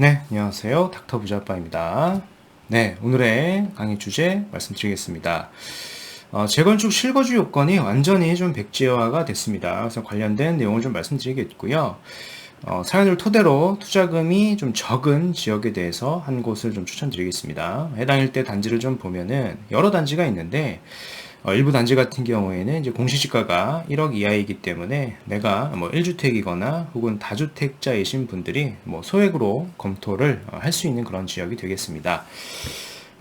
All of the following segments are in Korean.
네, 안녕하세요. 닥터 부자빠입니다. 네, 오늘의 강의 주제 말씀드리겠습니다. 어, 재건축 실거주 요건이 완전히 좀 백지화가 됐습니다. 그래서 관련된 내용을 좀 말씀드리겠고요. 어, 사연을 토대로 투자금이 좀 적은 지역에 대해서 한 곳을 좀 추천드리겠습니다. 해당 일대 단지를 좀 보면은 여러 단지가 있는데 어, 일부 단지 같은 경우에는 이제 공시지가가 1억 이하이기 때문에 내가 뭐 1주택이거나 혹은 다주택자이신 분들이 뭐 소액으로 검토를 어, 할수 있는 그런 지역이 되겠습니다.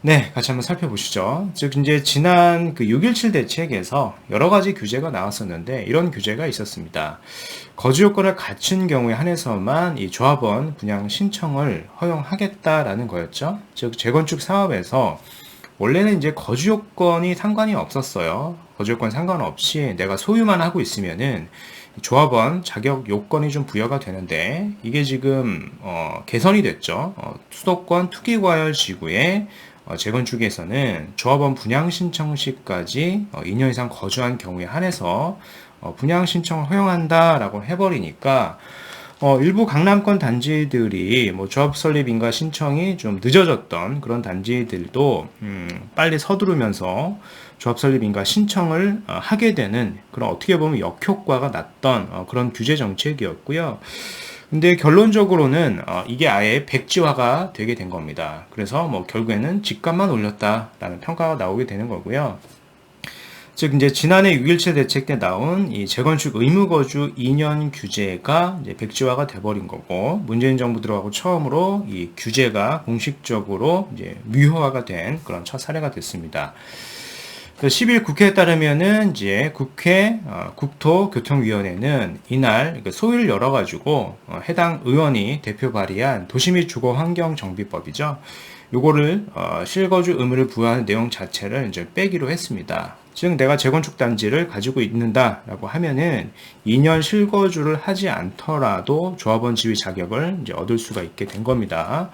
네, 같이 한번 살펴보시죠. 즉, 이제 지난 그 6.17 대책에서 여러 가지 규제가 나왔었는데 이런 규제가 있었습니다. 거주 요건을 갖춘 경우에 한해서만 이 조합원 분양 신청을 허용하겠다라는 거였죠. 즉, 재건축 사업에서 원래는 이제 거주 요건이 상관이 없었어요. 거주 요건 상관없이 내가 소유만 하고 있으면은 조합원 자격 요건이 좀 부여가 되는데 이게 지금 어, 개선이 됐죠. 어, 수도권 투기과열 지구에 어, 재건축에서는 조합원 분양 신청 시까지 어, 2년 이상 거주한 경우에 한해서 어, 분양 신청을 허용한다라고 해버리니까 어, 일부 강남권 단지들이 뭐 조합 설립 인가 신청이 좀 늦어졌던 그런 단지들도 음, 빨리 서두르면서 조합 설립 인가 신청을 어, 하게 되는 그런 어떻게 보면 역효과가 났던 어, 그런 규제 정책이었고요. 근데 결론적으로는 어, 이게 아예 백지화가 되게 된 겁니다. 그래서 뭐 결국에는 집값만 올렸다라는 평가가 나오게 되는 거고요. 즉 이제 지난해 6.17 대책 때 나온 이 재건축 의무 거주 2년 규제가 이제 백지화가 돼버린 거고 문재인 정부 들어가고 처음으로 이 규제가 공식적으로 이제 무효화가 된 그런 첫 사례가 됐습니다. 10일 국회에 따르면은 이제 국회 어, 국토교통위원회는 이날 소위를 열어가지고 어, 해당 의원이 대표 발의한 도시 및 주거 환경 정비법이죠. 요거를 어, 실거주 의무를 부여하는 내용 자체를 이제 빼기로 했습니다. 즉 내가 재건축 단지를 가지고 있는다라고 하면은 2년 실거주를 하지 않더라도 조합원 지위 자격을 이제 얻을 수가 있게 된 겁니다.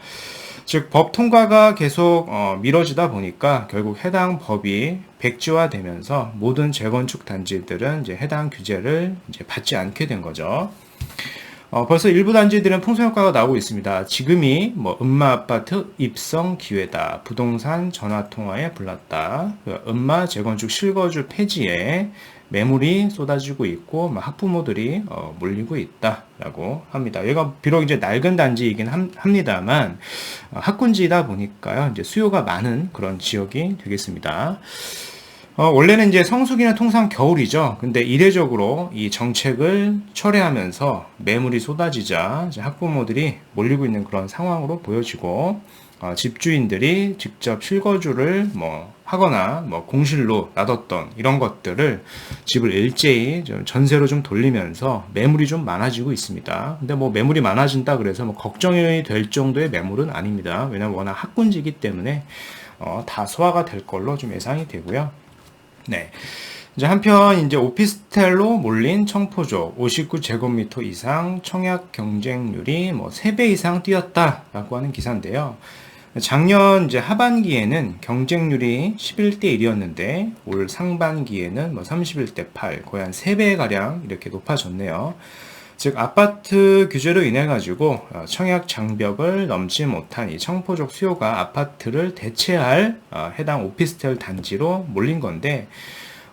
즉 법 통과가 계속 어, 미뤄지다 보니까 결국 해당 법이 백지화되면서 모든 재건축 단지들은 이제 해당 규제를 이제 받지 않게 된 거죠. 어, 벌써 일부 단지들은 풍선 효과가 나오고 있습니다. 지금이 뭐 음마 아파트 입성 기회다. 부동산 전화 통화에 불났다. 그 음마 재건축 실거주 폐지에 매물이 쏟아지고 있고 학부모들이 어, 몰리고 있다라고 합니다. 여기가 비록 이제 낡은 단지이긴 합니다만 어, 학군지다 보니까요. 이제 수요가 많은 그런 지역이 되겠습니다. 어, 원래는 이제 성수기는 통상 겨울이죠. 근데 이례적으로 이 정책을 철회하면서 매물이 쏟아지자 학부모들이 몰리고 있는 그런 상황으로 보여지고 어, 집주인들이 직접 실거주를 뭐 하거나 뭐 공실로 놔뒀던 이런 것들을 집을 일제히 좀 전세로 좀 돌리면서 매물이 좀 많아지고 있습니다. 근데 뭐 매물이 많아진다 그래서 뭐 걱정이 될 정도의 매물은 아닙니다. 왜냐면 워낙 학군지기 때문에 어, 다 소화가 될 걸로 좀 예상이 되고요. 네. 이제 한편 이제 오피스텔로 몰린 청포조 59제곱미터 이상 청약 경쟁률이 뭐 3배 이상 뛰었다라고 하는 기사인데요. 작년 이제 하반기에는 경쟁률이 11대 1이었는데 올 상반기에는 뭐 31대 8, 거의 한 3배 가량 이렇게 높아졌네요. 즉 아파트 규제로 인해 가지고 어, 청약 장벽을 넘지 못한 이 청포적 수요가 아파트를 대체할 어, 해당 오피스텔 단지로 몰린 건데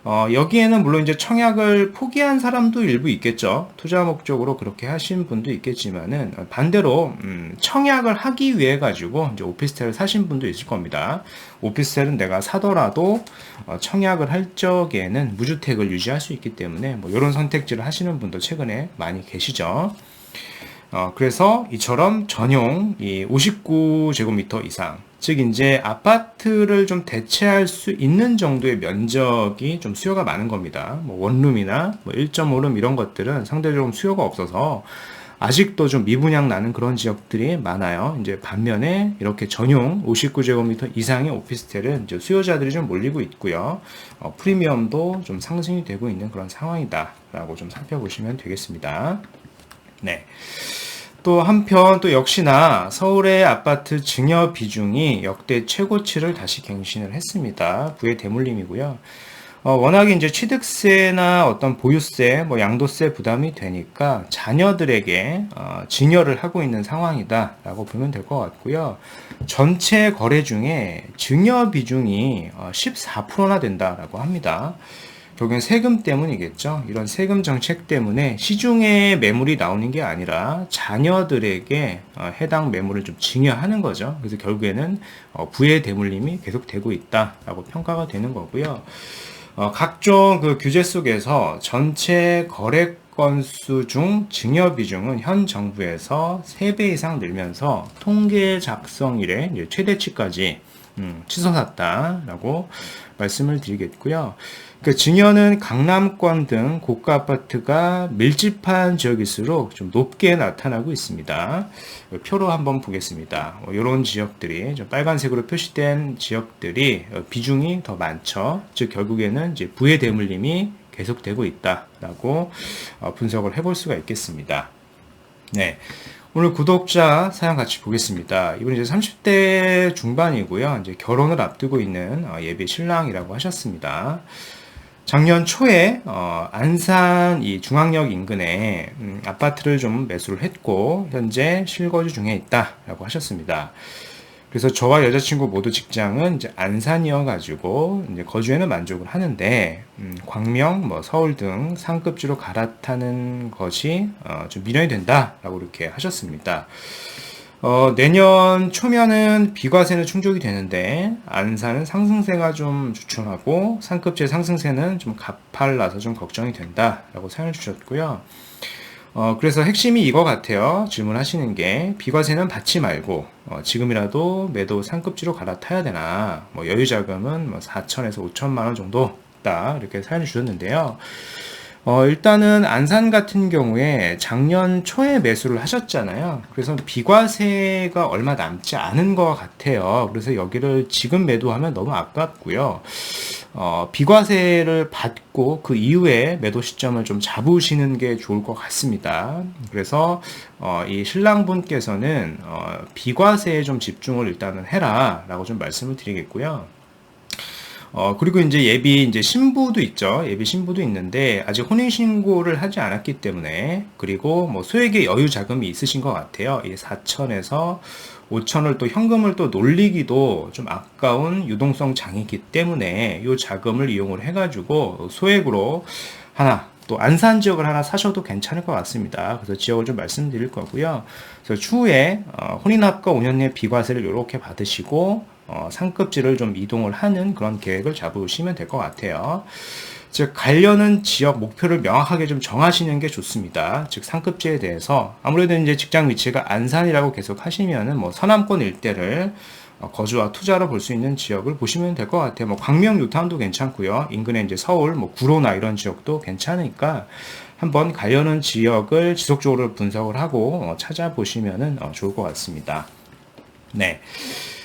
어, 여기에는 물론 이제 청약을 포기한 사람도 일부 있겠죠. 투자 목적으로 그렇게 하신 분도 있겠지만은 반대로 음, 청약을 하기 위해 가지고 이제 오피스텔을 사신 분도 있을 겁니다. 오피스텔은 내가 사더라도 어, 청약을 할 적에는 무주택을 유지할 수 있기 때문에 뭐 이런 선택지를 하시는 분도 최근에 많이 계시죠. 어, 그래서 이처럼 전용 이 59제곱미터 이상 즉 이제 아파트를 좀 대체할 수 있는 정도의 면적이 좀 수요가 많은 겁니다. 뭐 원룸이나 뭐 1.5룸 이런 것들은 상대적으로 수요가 없어서 아직도 좀 미분양 나는 그런 지역들이 많아요. 이제 반면에 이렇게 전용 59제곱미터 이상의 오피스텔은 이제 수요자들이 좀 몰리고 있고요. 어, 프리미엄도 좀 상승이 되고 있는 그런 상황이다라고 좀 살펴보시면 되겠습니다. 네. 또 한편 또 역시나 서울의 아파트 증여 비중이 역대 최고치를 다시 갱신을 했습니다. 부의 대물림이고요. 어, 워낙에 이제 취득세나 어떤 보유세, 뭐 양도세 부담이 되니까 자녀들에게 어, 증여를 하고 있는 상황이다라고 보면 될 것 같고요. 전체 거래 중에 증여 비중이 어, 14%나 된다라고 합니다. 결국엔 세금 때문이겠죠. 이런 세금 정책 때문에 시중에 매물이 나오는 게 아니라 자녀들에게 어, 해당 매물을 좀 증여하는 거죠. 그래서 결국에는 어, 부의 대물림이 계속되고 있다라고 평가가 되는 거고요. 어, 각종 그 규제 속에서 전체 거래 건수 중 증여 비중은 현 정부에서 3배 이상 늘면서 통계 작성 이래 최대치까지 음, 치솟았다라고 말씀을 드리겠고요. 그 증여는 강남권 등 고가 아파트가 밀집한 지역일수록 좀 높게 나타나고 있습니다. 표로 한번 보겠습니다. 이런 뭐 지역들이 좀 빨간색으로 표시된 지역들이 비중이 더 많죠. 즉 결국에는 이제 부의 대물림이 계속되고 있다라고 어, 분석을 해볼 수가 있겠습니다. 네. 오늘 구독자 사연 같이 보겠습니다. 이분 이제 30대 중반이고요. 이제 결혼을 앞두고 있는 어, 예비 신랑이라고 하셨습니다. 작년 초에 어, 안산 이 중앙역 인근에 음, 아파트를 좀 매수를 했고 현재 실거주 중에 있다라고 하셨습니다. 그래서 저와 여자친구 모두 직장은 이제 안산이어 가지고 이제 거주에는 만족을 하는데 음, 광명, 뭐 서울 등 상급지로 갈아타는 것이 어, 좀 미련이 된다라고 이렇게 하셨습니다. 어, 내년 초면은 비과세는 충족이 되는데 안산은 상승세가 좀 주춤하고 상급제 상승세는 좀 가팔라서 좀 걱정이 된다라고 사연을 주셨고요. 어, 그래서 핵심이 이거 같아요. 질문하시는 게 비과세는 받지 말고 어, 지금이라도 매도 상급지로 갈아타야 되나 뭐 여유 자금은 뭐 4천에서 5천만 원 정도 다 이렇게 사연을 주셨는데요. 어, 일단은 안산 같은 경우에 작년 초에 매수를 하셨잖아요. 그래서 비과세가 얼마 남지 않은 것 같아요. 그래서 여기를 지금 매도하면 너무 아깝고요. 어, 비과세를 받고 그 이후에 매도 시점을 좀 잡으시는 게 좋을 것 같습니다. 그래서 어, 이 신랑분께서는 어, 비과세에 좀 집중을 일단은 해라라고 좀 말씀을 드리겠고요. 어, 그리고 이제 예비 이제 신부도 있죠. 예비 신부도 있는데 아직 혼인 신고를 하지 않았기 때문에 그리고 뭐 소액의 여유 자금이 있으신 것 같아요. 이 4천에서 5천을 또 현금을 또 놀리기도 좀 아까운 유동성 장이기 때문에 이 자금을 이용을 해가지고 소액으로 하나 또 안산 지역을 하나 사셔도 괜찮을 것 같습니다. 그래서 지역을 좀 말씀드릴 거고요. 그래서 추후에 어, 혼인합과 5년 내 비과세를 이렇게 받으시고 어, 상급지를 좀 이동을 하는 그런 계획을 잡으시면 될 것 같아요. 즉 관련은 지역 목표를 명확하게 좀 정하시는 게 좋습니다. 즉 상급지에 대해서 아무래도 이제 직장 위치가 안산이라고 계속 하시면은 뭐 서남권 일대를 어, 거주와 투자로 볼 수 있는 지역을 보시면 될 것 같아요. 뭐 광명 요타운도 괜찮고요. 인근에 이제 서울, 뭐 구로나 이런 지역도 괜찮으니까 한번 관련은 지역을 지속적으로 분석을 하고 어, 찾아보시면은 어, 좋을 것 같습니다. 네.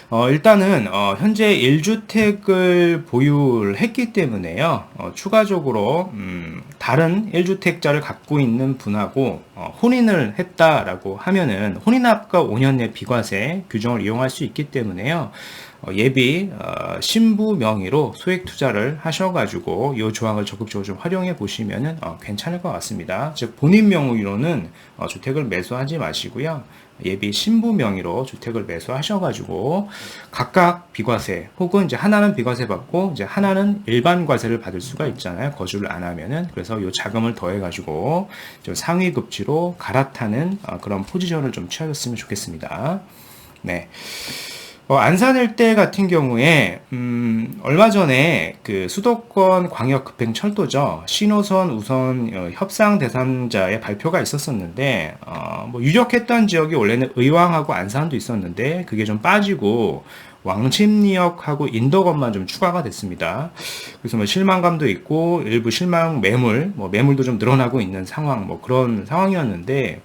어, 일단은 어, 현재 1주택을 보유를 했기 때문에요. 어, 추가적으로 음, 다른 1주택자를 갖고 있는 분하고 어, 혼인을 했다라고 하면은 혼인합과 5년 내 비과세 규정을 이용할 수 있기 때문에요. 어, 예비 어, 신부 명의로 소액 투자를 하셔가지고 이 조항을 적극적으로 좀 활용해 보시면은 어, 괜찮을 것 같습니다. 즉 본인 명의로는 어, 주택을 매수하지 마시고요. 예비 신부 명의로 주택을 매수하셔가지고 각각 비과세 혹은 이제 하나는 비과세 받고 이제 하나는 일반 과세를 받을 수가 있잖아요. 거주를 안 하면은 그래서 이 자금을 더해가지고 좀 상위 급지로 갈아타는 어, 그런 포지션을 좀 취하셨으면 좋겠습니다. 네. 어, 안산 일대 같은 경우에 음, 얼마 전에 그 수도권 광역 급행 철도죠 신호선 우선 어, 협상 대상자의 발표가 있었었는데 어, 뭐 유력했던 지역이 원래는 의왕하고 안산도 있었는데 그게 좀 빠지고 왕십리역하고 인도권만 좀 추가가 됐습니다. 그래서 뭐 실망감도 있고 일부 실망 매물, 뭐 매물도 좀 늘어나고 있는 상황, 뭐 그런 상황이었는데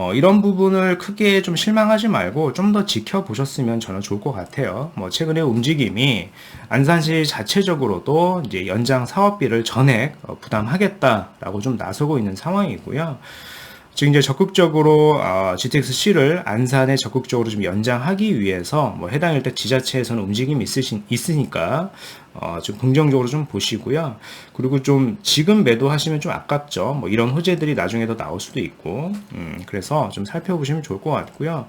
어, 이런 부분을 크게 좀 실망하지 말고 좀 더 지켜보셨으면 저는 좋을 것 같아요. 뭐 최근에 움직임이 안산시 자체적으로도 이제 연장 사업비를 전액 어, 부담하겠다라고 좀 나서고 있는 상황이고요. 즉 이제 적극적으로 어, GTX-C를 안산에 적극적으로 좀 연장하기 위해서 뭐 해당 일대 지자체에서는 움직임이 있으신, 있으니까 어, 좀 긍정적으로 좀 보시고요. 그리고 좀 지금 매도하시면 좀 아깝죠. 뭐 이런 호재들이 나중에 더 나올 수도 있고, 음, 그래서 좀 살펴보시면 좋을 것 같고요.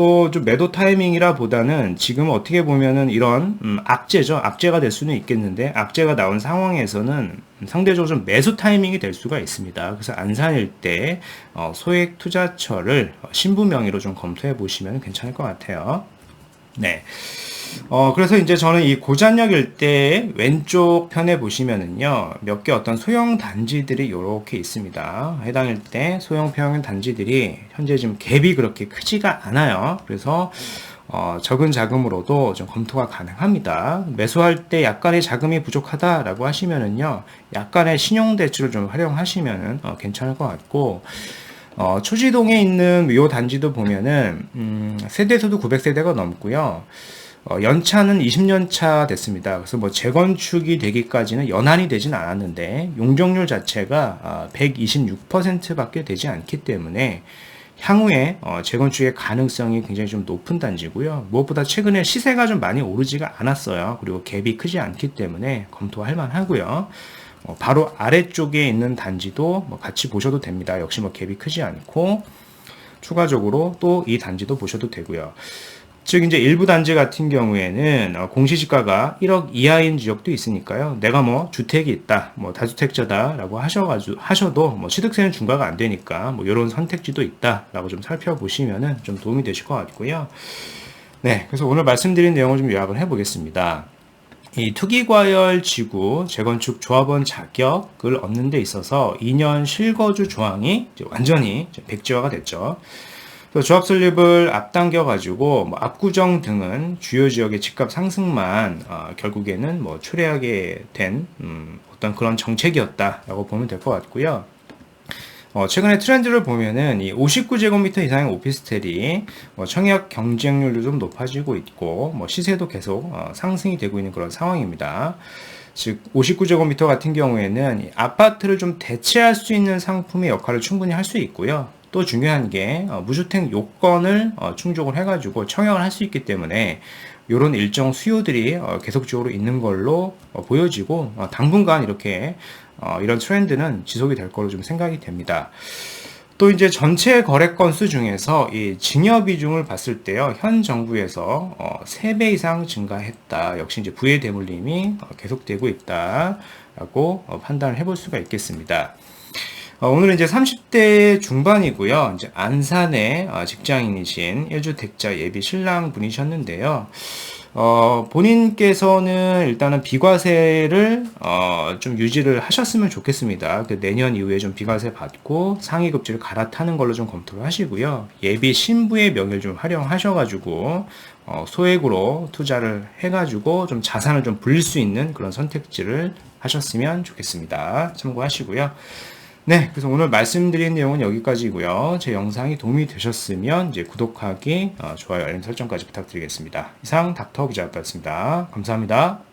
또 좀 매도 타이밍이라 보다는 지금 어떻게 보면은 이런 음, 악재죠. 악재가 될 수는 있겠는데 악재가 나온 상황에서는 상대적으로 좀 매수 타이밍이 될 수가 있습니다. 그래서 안산 일대 어, 소액 투자처를 신부 명의로 좀 검토해 보시면 괜찮을 것 같아요. 네. 어, 그래서 이제 저는 이 고잔역 일대 왼쪽 편에 보시면은요, 몇 개 어떤 소형 단지들이 이렇게 있습니다. 해당 일대 소형 평형 단지들이 현재 지금 갭이 그렇게 크지가 않아요. 그래서 어, 적은 자금으로도 좀 검토가 가능합니다. 매수할 때 약간의 자금이 부족하다라고 하시면은요, 약간의 신용대출을 좀 활용하시면은 어, 괜찮을 것 같고, 어, 초지동에 있는 요 단지도 보면은, 음, 세대수도 900세대가 넘고요. 어, 연차는 20년 차 됐습니다. 그래서 뭐 재건축이 되기까지는 연한이 되진 않았는데 용적률 자체가 어, 126%밖에 되지 않기 때문에 향후에 어, 재건축의 가능성이 굉장히 좀 높은 단지고요. 무엇보다 최근에 시세가 좀 많이 오르지가 않았어요. 그리고 갭이 크지 않기 때문에 검토할 만하고요. 어, 바로 아래쪽에 있는 단지도 뭐 같이 보셔도 됩니다. 역시 뭐 갭이 크지 않고 추가적으로 또 이 단지도 보셔도 되고요. 즉 이제 일부 단지 같은 경우에는 어, 공시지가가 1억 이하인 지역도 있으니까요. 내가 뭐 주택이 있다, 뭐 다주택자다라고 하셔가지고 하셔도 뭐 취득세는 중과가 안 되니까 뭐 이런 선택지도 있다라고 좀 살펴보시면은 좀 도움이 되실 것 같고요. 네, 그래서 오늘 말씀드린 내용을 좀 요약을 해보겠습니다. 이 투기과열 지구 재건축 조합원 자격을 얻는 데 있어서 2년 실거주 조항이 완전히 백지화가 됐죠. 조합 설립을 앞당겨 가지고 뭐 압구정 등은 주요 지역의 집값 상승만 어, 결국에는 뭐 초래하게 된 음, 어떤 그런 정책이었다라고 보면 될 것 같고요. 어, 최근에 트렌드를 보면은 이 59제곱미터 이상의 오피스텔이 뭐 청약 경쟁률도 좀 높아지고 있고 뭐 시세도 계속 어, 상승이 되고 있는 그런 상황입니다. 즉 59제곱미터 같은 경우에는 아파트를 좀 대체할 수 있는 상품의 역할을 충분히 할 수 있고요. 또 중요한 게 어, 무주택 요건을 어, 충족을 해가지고 청약을 할 수 있기 때문에 이런 일정 수요들이 어, 계속적으로 있는 걸로 보여지고 당분간 이렇게 이런 트렌드는 지속이 될 걸로 좀 생각이 됩니다. 또 이제 전체 거래 건수 중에서 이 증여 비중을 봤을 때요, 현 정부에서 3배 이상 증가했다. 역시 이제 부의 대물림이 계속되고 있다라고 판단을 해볼 수가 있겠습니다. 어, 오늘은 이제 30대 중반이고요. 이제 안산의 어, 직장인이신 1주택자 예비 신랑 분이셨는데요. 어, 본인께서는 일단은 비과세를 어, 좀 유지를 하셨으면 좋겠습니다. 그 내년 이후에 좀 비과세 받고 상위급지를 갈아타는 걸로 좀 검토를 하시고요. 예비 신부의 명예를 좀 활용하셔가지고 어, 소액으로 투자를 해가지고 좀 자산을 좀 불릴 수 있는 그런 선택지를 하셨으면 좋겠습니다. 참고하시고요. 네, 그래서 오늘 말씀드린 내용은 여기까지고요. 제 영상이 도움이 되셨으면 이제 구독하기, 어, 좋아요, 알림 설정까지 부탁드리겠습니다. 이상 닥터 기자였습니다. 감사합니다.